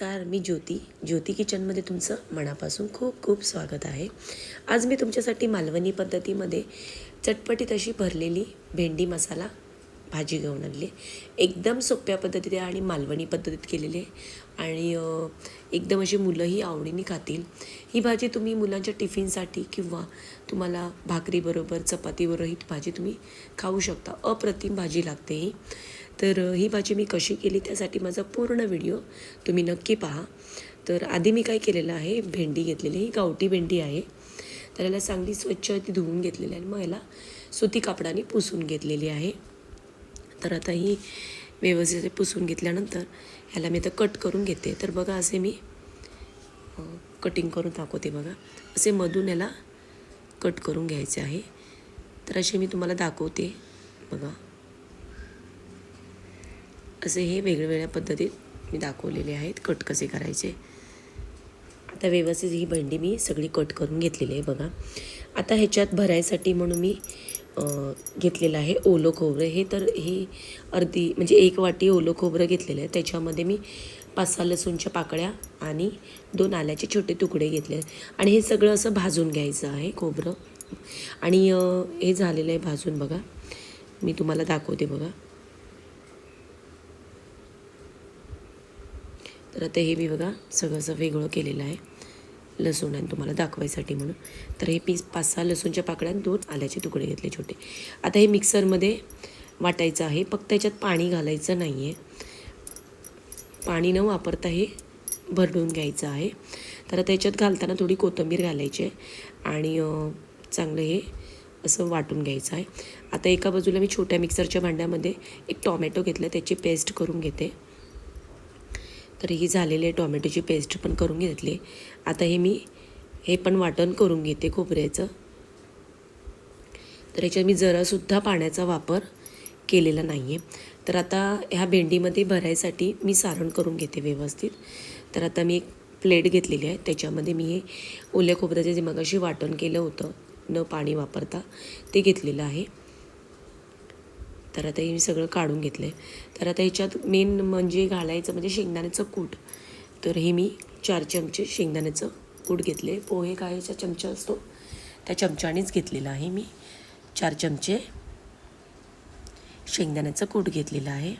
नमस्कार मी ज्योती. ज्योती किचनमध्ये तुमचं मनापासून खूप खूप स्वागत आहे. आज मी तुमच्यासाठी मालवणी पद्धतीमध्ये चटपटीत अशी भरलेली भेंडी मसाला भाजी घेऊन आणली एकदम सोप्या पद्धतीत आहे आणि मालवणी पद्धतीत केलेली आहे. आणि एकदम अशी मुलंही आवडीने खातील. ही भाजी तुम्ही मुलांच्या टिफिनसाठी किंवा तुम्हाला भाकरीबरोबर चपातीबरोबर ही भाजी तुम्ही खाऊ शकता. अप्रतिम भाजी लागते ही. तर ही भाजी मी कशी केली त्यासाठी माझा पूर्ण व्हिडिओ तुम्ही नक्की पहा. तर आधी मी काय केलेलं आहे भेंडी घेतलेली ही गावठी भेंडी आहे. तर याला चांगली स्वच्छ ती धुवून घेतलेली आहे आणि मग याला सुती कापडाने पुसून घेतलेली आहे. तर आता ही व्यवस्थित पुसून घेतल्यानंतर ह्याला मी आता कट करून घेते. तर बघा असे मी कटिंग करून दाखवते बघा. असे मधून याला कट करून घ्यायचे आहे. तर असे मी तुम्हाला दाखवते. बघा. असे हे वेगवेगळ्या पद्धतीत मी दाखवलेले आहेत. कट कसे करायचे? आता व्यवस्थित ही भेंडी मी सगळी कट करून घेतलेली आहे बघा. आता ह्याच्यात भरायसाठी म्हणून मी घेतलेलं आहे ओलं खोबरं. हे तर ही अर्धी म्हणजे एक वाटी ओलं खोबरं घेतलेलं आहे. त्याच्यामध्ये मी पाच सहा लसूणच्या पाकळ्या आणि दोन आल्याचे छोटे तुकडे घेतले आणि हे सगळं असं भाजून घ्यायचं आहे खोबरं. आणि हे झालेलं आहे भाजून बघा. मी तुम्हाला दाखवते बघा. तर आता हे मी बघा सगळं असं वेगळं केलेलं आहे. लसूण आणि तुम्हाला दाखवायसाठी म्हणून. तर हे पीस पाच सहा लसूणच्या पाकळ्या दोन आल्याचे तुकडे घेतले छोटे. आता हे मिक्सरमध्ये वाटायचं आहे. फक्त याच्यात पाणी घालायचं नाही आहे पाणी न वापरता हे भरडून घ्यायचं आहे. तर आता याच्यात घालताना थोडी कोथिंबीर घालायची आहे. आणि चांगलं हे असं वाटून घ्यायचं आहे. आता एका बाजूला मी छोट्या मिक्सरच्या भांड्यामध्ये एक टॉमॅटो घेतलं. त्याची पेस्ट करून घेते. तर ही झालेली आहे. टॉमॅटोची पेस्ट पण करून घेतली. आता हे मी हे पण वाटण करून घेते खोबऱ्याचं. तर याच्यात मी जरासुद्धा पाण्याचा वापर केलेला नाही आहे तर आता ह्या भेंडीमध्ये भरायसाठी मी सारण करून घेते व्यवस्थित. तर आता मी एक प्लेट घेतलेली आहे. त्याच्यामध्ये मी हे ओल्या खोबऱ्याचं जे मगाशी वाटण केलं होतं न पाणी वापरता ते घेतलेलं आहे. तर आता हे मी सगळं काढून घेतलं आहे तर आता ह्याच्यात मेन म्हणजे घालायचं म्हणजे शेंगदाण्याचं कूट. तर हे मी चार चमचे शेंगदाण्याचं कूट घेतले. पोहे कायचा चमचा असतो त्या चमच्यानेच घेतलेला आहे मी. चार चमचे शेंगदाण्याचं कूट घेतलेलं आहे.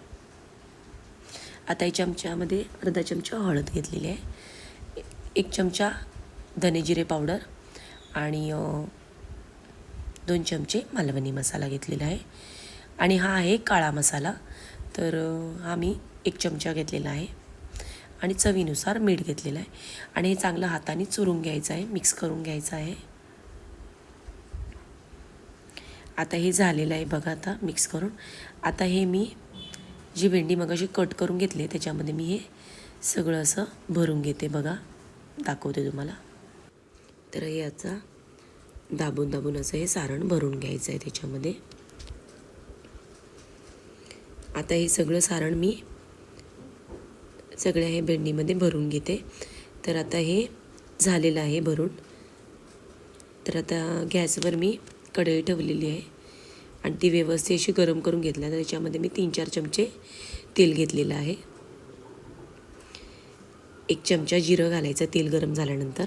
आता या चमच्यामध्ये अर्धा चमचा हळद घेतलेली आहे. एक चमचा धनेजिरे पावडर आणि दोन चमचे मालवणी मसाला घेतलेला आहे. आणि हा आहे काळा मसाला. तर हा मी एक चमचा घेतलेला आहे. आणि चवीनुसार मीठ घेतलेलं आहे. आणि हे चांगलं हाताने चुरून घ्यायचं आहे. मिक्स करून घ्यायचं आहे. आता हे झालेलं आहे बघा आता मिक्स करून. आता हे मी जी भेंडी मगाशी कट करून घेतली त्याच्यामध्ये मी हे सगळं असं भरून घेते बघा. दाखवते तुम्हाला. तर हे याचा दाबून दाबून असं हे सारण भरून घ्यायचं आहे त्याच्यामध्ये. आता हे सगळं सारण मी सगळ्या हे भेंडीमध्ये भरून घेते. तर आता हे झालेलं आहे भरून. तर आता गॅसवर मी कढई ठेवलेली आहे. आणि ती व्यवस्थित अशी गरम करून घेतल्या तर त्याच्यामध्ये मी तीन चार चमचे तेल घेतलेलं आहे. एक चमचा जिरं घालायचं तेल गरम झाल्यानंतर.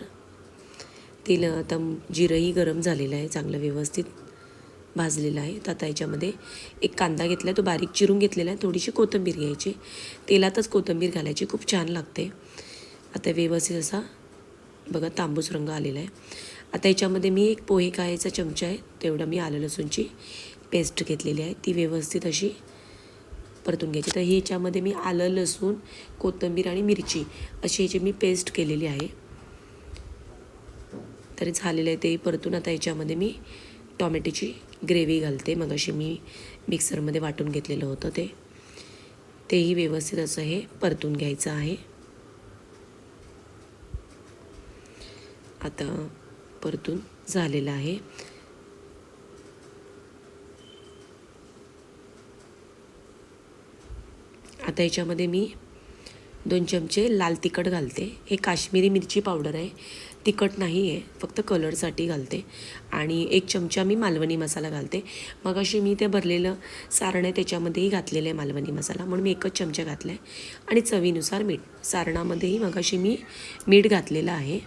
तेल आता जिरंही गरम झालेलं आहे चांगलं व्यवस्थित. भाजलेलं आहे. तर आता याच्यामध्ये एक कांदा घेतला आहे. तो बारीक चिरून घेतलेला आहे. थोडीशी कोथिंबीर घ्यायची. तेलातच कोथिंबीर घालायची. खूप छान लागते. आता व्यवस्थित असा बघा तांबूस रंग आलेला आहे. आता याच्यामध्ये मी एक पोहे खायचा चमचा आहे. तेवढा मी आलं लसूणची पेस्ट घेतलेली आहे. ती व्यवस्थित अशी परतून घ्यायची. तर ही याच्यामध्ये मी आलं लसूण कोथिंबीर आणि मिरची अशी याची मी पेस्ट केलेली आहे. तरी झालेलं आहे ते परतून आता याच्यामध्ये मी टॉमॅटोची ग्रेव्ही घालते. मग अशी मी मिक्सरमध्ये वाटून घेतलेलं होतं ते. तेही व्यवस्थित असं हे परतून घ्यायचं आहे. आता परतून झालेलं आहे. आता याच्यामध्ये मी दोन चमचे लाल तिखट घालते. हे काश्मीरी मिरची पावडर आहे. तिखट नाही आहे फक्त कलरसाठी घालते. आणि एक चमचा मी मालवणी मसाला घालते. मग अशी मी ते भरलेलं सारण आहे त्याच्यामध्येही घातलेलं आहे मालवणी मसाला. म्हणून मी एकच चमचा घातला आहे आणि चवीनुसार मीठ. सारणामध्येही मग अशी मी मीठ घातलेलं आहे.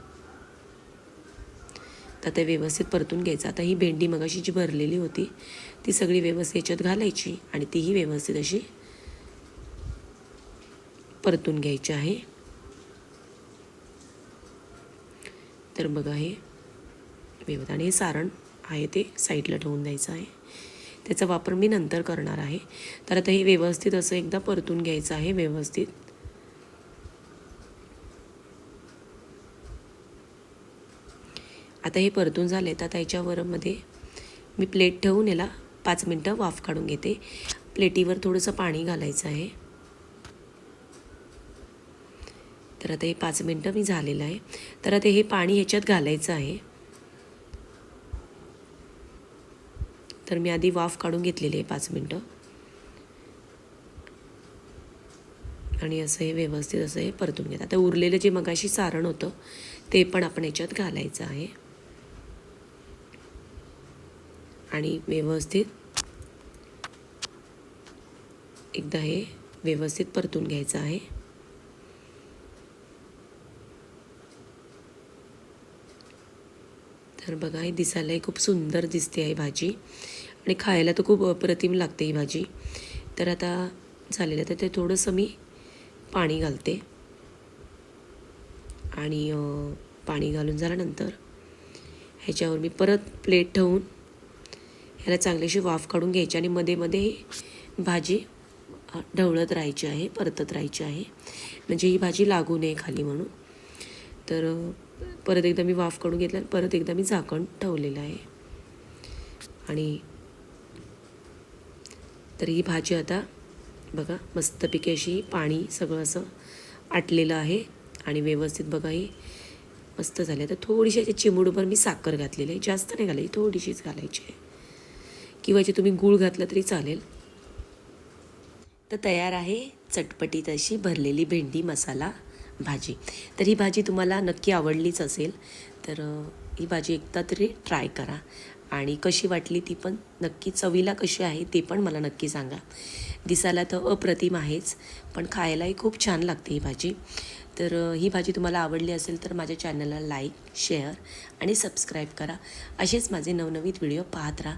तर ते व्यवस्थित परतून घ्यायचं. आता ही भेंडी मग अशी जी भरलेली होती ती सगळी व्यवस्थित याच्यात घालायची आणि तीही व्यवस्थित अशी परतून घ्यायची आहे. तर बघा हे व्यवस्थित आणि हे सारण आहे ते साईडला ठेवून द्यायचं आहे. त्याचा वापर मी नंतर करणार आहे. तर आता हे व्यवस्थित असं एकदा परतून घ्यायचं आहे व्यवस्थित. आता हे परतून झाले तर आता याच्यावरमध्ये मी प्लेट ठेवून याला पाच मिनटं वाफ काढून घेते. प्लेटीवर थोडंसं पाणी घालायचं आहे. तर आता हे पाच मिनटं मी झालेलं आहे. तर आता हे पाणी ह्याच्यात घालायचं आहे. तर मी आधी वाफ काढून घेतलेली आहे पाच मिनटं. आणि असं हे व्यवस्थित असं हे परतून घेत. आता उरलेलं जे मगाशी सारण होतं ते पण आपण याच्यात घालायचं आहे. आणि व्यवस्थित एकदा हे व्यवस्थित परतून घ्यायचं आहे. तर बघा हे दिसायलाही खूप सुंदर दिसते आहे भाजी. आणि खायला तर खूप अप्रतिम लागते ही भाजी. तर आता झालेलं तर ते थोडंसं मी पाणी घालते. आणि पाणी घालून झाल्यानंतर ह्याच्यावर मी परत प्लेट ठेवून ह्याला चांगलीशी वाफ काढून घ्यायची आणि मध्ये मध्ये भाजी ढवळत राहायची आहे परतत राहायची आहे. म्हणजे ही भाजी लागू नये खाली म्हणून. तर परत एकदा मी वाफ काढून घेतला परत एकदा मी झाकण ठेवलेलं आहे. आणि तर ही भाजी आता बघा मस्तपैकी अशी पाणी सगळं असं आटलेलं आहे आणि व्यवस्थित बघा ही मस्त झाली. आता थोडीशी याच्या चिमूडभर मी साखर घातलेली आहे. जास्त नाही घालायची थोडीशीच घालायची आहे. किंवा जे तुम्ही गूळ घातला तरी चालेल. तर तयार आहे चटपटीत अशी भरलेली भेंडी मसाला. भाजी. तर ही भाजी तुम्हाला नक्की आवडलीच असेल. तर ही भाजी एकदा तरी ट्राय करा. आणि कशी वाटली ती पण नक्की चवीला कशी आहे ते पण मला नक्की सांगा. दिसायला तर अप्रतिम आहेच पण खायलाही खूप छान लागते ही भाजी. तर ही भाजी तुम्हाला आवडली असेल तर माझ्या चॅनलला लाईक शेअर आणि सबस्क्राईब करा. असेच माझे नवनवीन व्हिडिओ पाहत राहा.